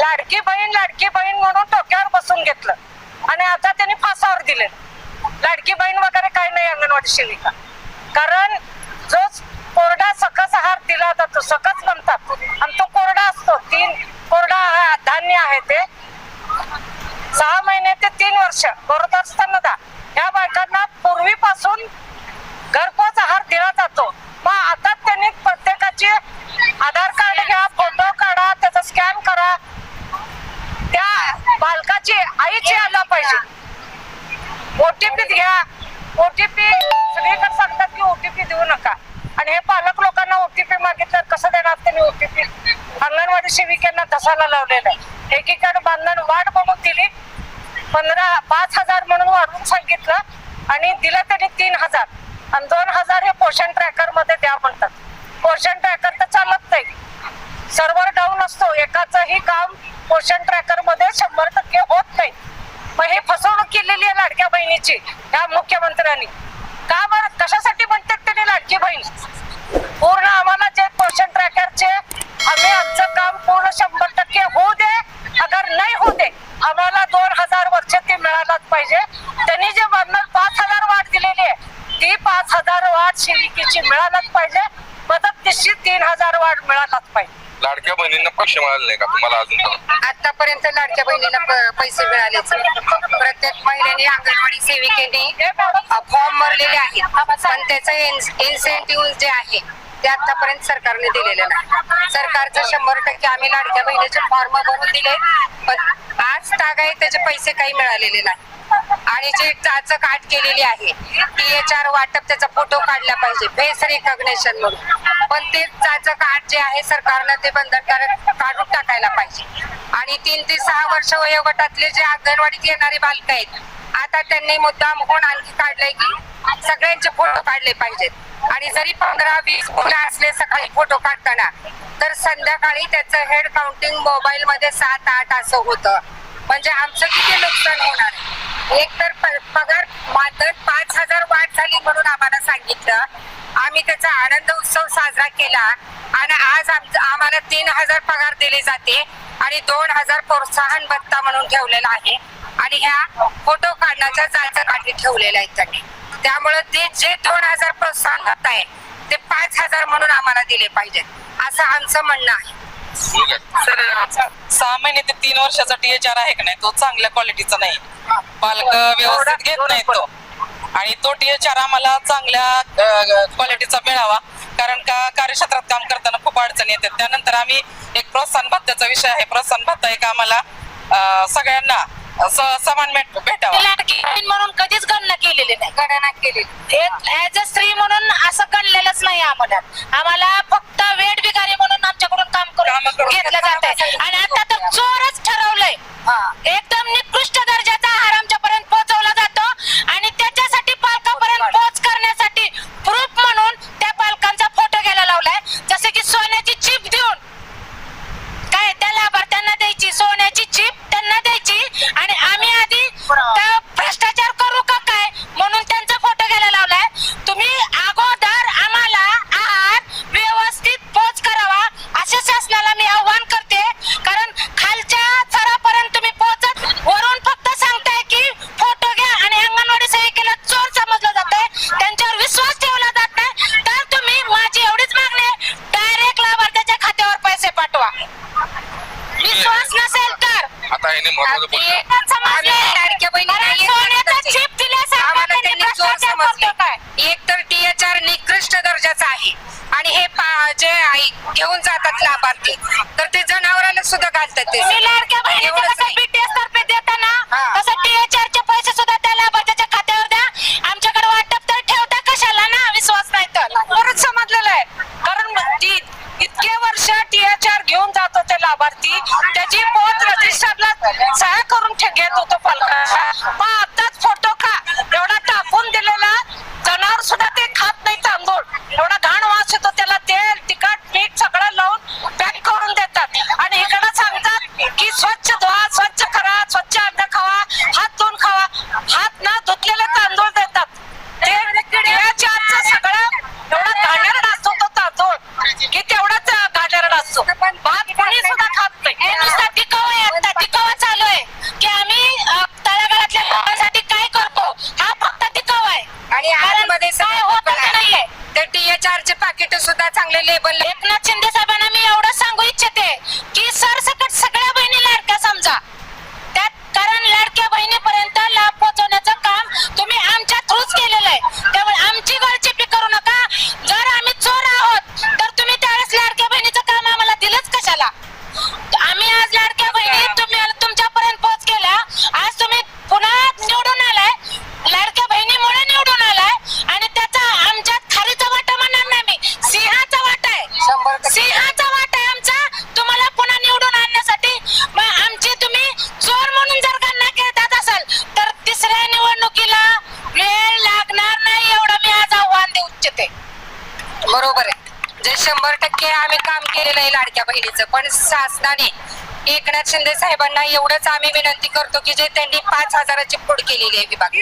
लाडकी बहीण लाडकी बहीण म्हणून डोक्यावर बसून घेतलं. आणि आता त्यांनी फासावर दिले. लाडकी बहीण वगैरे काही नाही अंगणवाडी शिलिका कारण जो कोरडा सकस आहार दिला जातो सकस म्हणतात आणि तो कोरडा असतो. तीन कोरडा धान्य आहे ते. सहा महिने ते तीन वर्ष भरत असताना दा ह्या बायकांना पूर्वीपासून घरपोच आहार दिला जातो. मग आता त्यांनी प्रत्येकाची आधार कार्ड घ्या फोटो काढा त्याचा स्कॅन करा त्या बालकाची आईची आला पाहिजे. ओटीपी घ्या. ओटीपी सगळीकडे सांगतात की ओटीपी देऊ नका. आणि हे पालक लोकांना ओटीपी मागितलं कसं देणार त्यांनी ओटीपी अंगणवाडी सेविकांना तसाला लावलेलं आहे. एकीकडे बांधण वाढ म्हणून दिली. पंधरा पाच हजार म्हणून वाढवून सांगितलं. आणि दिलं त्यांनी तीन हजार. आणि दोन हजार हे पोषण ट्रॅकरमध्ये द्या म्हणतात. पोषण ट्रॅकर तर चालत नाही. सर्व्हर डाऊन असतो. एकाचंही काम पोषण ट्रॅकरमध्ये शंभर टक्के होत नाही. मग हे फसवणूक केलेली आहे लाडक्या बहिणीची या मुख्यमंत्र्यांनी. का बरं? कशासाठी म्हणतात त्यांनी लाडकी बहीण? पूर्ण आम्हाला जे पोषण ट्रॅकरचे आम्ही आमचं काम पूर्ण शंभर टक्के होऊ दे अगर नाही होऊ दे आम्हाला दोन हजार वर्ष ते मिळालाच पाहिजे. त्यांनी जे म्हणणार पाच हजार वाढ दिलेली आहे ती पाच हजार वाढ शिविकेची मिळालाच पाहिजे. मदतनीशी तीन हजार वाढ मिळालाच पाहिजे. लाडक्या बहिणींना पैसे मिळाले नाही का तुम्हाला अजून आतापर्यंत लाडक्या बहिणीला प- पैसे मिळालेच नाही. प्रत्येक महिलेने अंगणवाडी सेविकेने फॉर्म भरलेले आहेत. पण त्याचं इन्सेंटिव्ह जे आहे ते आतापर्यंत सरकारने दिलेलं नाही. सरकारचं शंभर टक्के आम्ही लाडक्या बहिणीचे फॉर्म भरून दिले पण आज तागाय त्याचे पैसे काही मिळालेले नाही. आणि जे चाच काट केलेली आहे टी एच आर वाटप त्याचा फोटो काढला पाहिजे. फेस रिकॉग्नेशन म्हणून. पण ते चाच काट जे आहे सरकारनं ते बंधनकारक काढून टाकायला पाहिजे. आणि तीन ते सहा वर्ष वयोगटातले जे अंगणवाडीत येणारे बालक आहेत आता त्यांनी मुद्दाम होऊन आणखी काढलंय की सगळ्यांचे फोटो काढले पाहिजेत. आणि जरी पंधरा वीस मुलं असले सकाळी फोटो काढताना तर संध्याकाळी त्याचं हेड काउंटिंग मोबाईल मध्ये सात आठ असं होतं. म्हणजे आमचं किती नुकसान होणार आहे? एक तर प- पगार मात्र पाच हजार वाढ झाली म्हणून आम्हाला सांगितलं. आम्ही त्याचा आनंद उत्सव साजरा केला. आणि आज आमचं आम्हाला तीन हजार पगार दिले जाते आणि दोन हजार प्रोत्साहन भत्ता म्हणून ठेवलेला आहे. आणि ह्या फोटो काढण्याच्या जायचा काठी ठेवलेल्या आहेत त्यांनी. त्यामुळे ते जे दोन हजार प्रोत्साहन भत्ता आहे ते पाच हजार म्हणून आम्हाला दिले पाहिजेत. असं आमचं म्हणणं आहे. सर सहा महिने ते तीन वर्षाचा टीएचआर आहे का नाही? तो चांगल्या क्वालिटीचा नाही. पालक व्यवस्थित घेत नाही तो. आणि तो टीएचआर आम्हाला चांगल्या क्वालिटीचा मिळावा. कारण का कार्यक्षेत्रात काम करताना खूप अडचणी येतात. त्यानंतर आम्ही एक प्रोत्साहन भत्त्याचा विषय आहे. प्रोत्साहन भत्ता एक आम्हाला सगळ्यांना समान भेट- भेटावा. म्हणून कधीच गणना केलेली नाही. गणना केली ऍज अ स्त्री म्हणून असं गणलेलंच नाही आम्हाला. आम्हाला फक्त वेट बिगारी म्हणून आमच्याकडून काम घेतलं जात आहे आणि आता तर चोरच ठरवलंय. हा. एकदम निकृष्ट जे आई घेऊन जातात लाभार्थी. तर ते जनावराला सुद्धा घालतात ते. शंभर टक्के आम्ही काम केलेलं आहे लाडक्या बहिणीचं. पण शासनाने एकनाथ शिंदे साहेबांना एवढंच आम्ही विनंती करतो की जे त्यांनी पाच हजाराची फोड केलेली आहे विभाग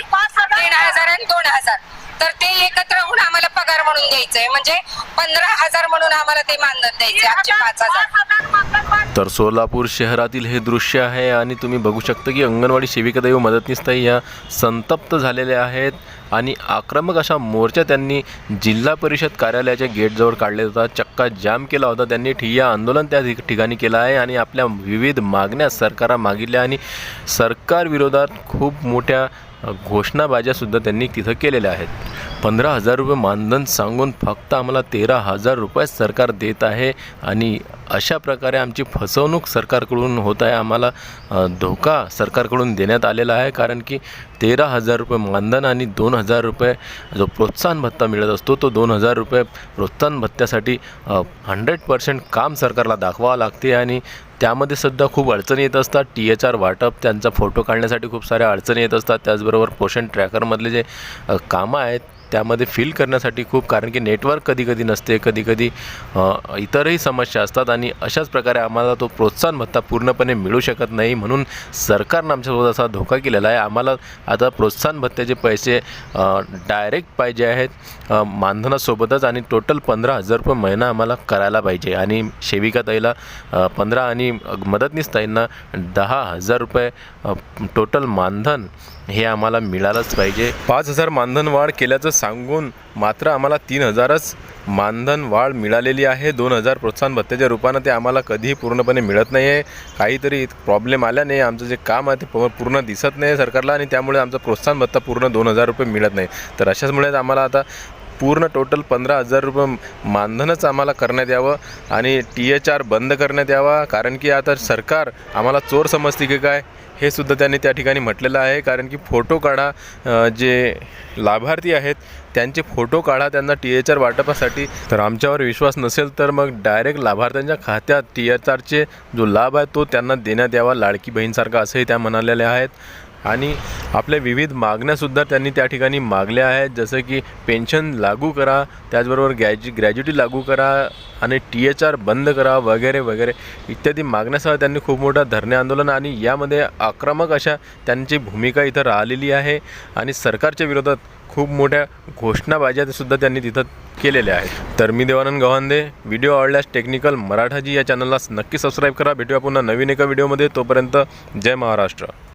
तीन हजार आणि दोन हजार. तर ते एकत्र होऊन आम्हाला पगार म्हणून द्यायचंय. म्हणजे पंधरा हजार म्हणून आम्हाला ते मानधन द्यायचे आमचे पाच हजार. तर सोलापूर शहरातील हे दृश्य आहे आणि तुम्ही बघू शकता की अंगणवाडी सेविकादेव मदतनीसताई या संतप्त झालेल्या आहेत आणि आक्रमक अशा मोर्चा त्यांनी जिल्हा परिषद कार्यालयाच्या गेटजवळ काढले होता. चक्का जाम केला होता. त्यांनी ठिय्या आंदोलन त्या ठिक- ठिकाणी केलं आहे आणि आपल्या विविध मागण्या सरकारला मागितल्या आणि सरकार विरोधात खूप मोठ्या घोषणाबाज्यासुद्धा त्यांनी तिथं केलेल्या आहेत. पंधरा हजार रुपये मानधन सांगून फक्त आम्हाला तेरा हजार रुपये सरकार देत आहे आणि अशा प्रकारे आमची फसवणूक सरकारकडून होत आहे. आम्हाला धोका सरकारकडून देण्यात आलेला आहे कारण की तेरा हजार रुपये मानधन आणि दोन हजार रुपये जो प्रोत्साहन भत्ता मिळत असतो तो दोन हजार रुपये प्रोत्साहन भत्त्यासाठी हंड्रेड पर्सेंट काम सरकारला दाखवावं लागते आणि त्यामध्ये सुद्धा खूप अडचणी येत असतात. टी एच आर वाटप त्यांचा फोटो काढण्यासाठी खूप साऱ्या अडचणी येत असतात. त्याचबरोबर पोषण ट्रॅकरमधले जे कामं आहेत त्यामध्ये फील करण्यासाठी खूप कारण की नेटवर्क कधी कधी नसते कधी कधी इतरही समस्या असतात आणि अशाच प्रकारे आम्हाला तो प्रोत्साहन भत्ता पूर्णपणे मिळू शकत नाही म्हणून सरकारनं आमच्यासोबत असा धोका केलेला आहे. आम्हाला आता प्रोत्साहन भत्त्याचे पैसे डायरेक्ट पाहिजे आहेत. मानधनासोबतच आणि टोटल पंधरा हजार रुपये महिना आम्हाला करायला पाहिजे. आणि सेविका ताईला पंधरा आणि मदतनीस ताईंना दहा हजार रुपये टोटल मानधन हे आम्हाला मिळालंच पाहिजे. पाच हजार मानधन वाढ केल्याचं सांगून मात्र आम्हाला तीन हजारच मानधन वाढ मिळालेली आहे. दोन हजार प्रोत्साहन भत्त्याच्या रूपानं ते आम्हाला कधीही पूर्णपणे मिळत नाही आहे काहीतरी प्रॉब्लेम आल्याने आमचं जे काम आहे ते प- पूर्ण दिसत नाही सरकारला आणि त्यामुळे आमचं प्रोत्साहन भत्ता पूर्ण दोन हजार रुपये मिळत नाही. तर अशाचमुळेच आम्हाला आता पूर्ण टोटल पंधरा हजार रुपये मानधनच आम्हाला करण्यात यावं आणि टी एच आर बंद करण्यात यावा. कारण की आता सरकार आम्हाला चोर समजते की काय हे सुद्धा त्यांनी त्या ठिकाणी म्हटलेलं आहे. कारण की फोटो काढा जे लाभार्थी आहेत त्यांचे फोटो काढा त्यांना टी एच आर वाटपासाठी. तर आमच्यावर विश्वास नसेल तर मग डायरेक्ट लाभार्थ्यांच्या खात्यात टी एच आरचे जो लाभ आहे तो त्यांना देण्यात यावा. लाडकी बहीणसारखा असंही त्या म्हणालेल्या आहेत. आणि आपल्या विविध मागण्यासुद्धा त्यांनी त्या ठिकाणी मागल्या आहेत. जसं की पेन्शन लागू करा त्याचबरोबर ग्रॅज्यु ग्रॅज्युटी लागू करा आणि टी एच आर बंद करा वगैरे वगैरे इत्यादी मागण्यासह त्यांनी खूप मोठं धरणे आंदोलन आणि यामध्ये आक्रमक अशा त्यांची भूमिका इथं राहिलेली आहे आणि सरकारच्या विरोधात खूप मोठ्या घोषणाबाज्या सुद्धा त्यांनी तिथं केलेल्या आहेत. तर मी देवानंद गव्हांदे व्हिडिओ आवडल्यास टेक्निकल मराठाजी या चॅनलला नक्की सबस्क्राईब करा. भेटूया पुन्हा नवीन एका व्हिडिओमध्ये. तोपर्यंत जय महाराष्ट्र.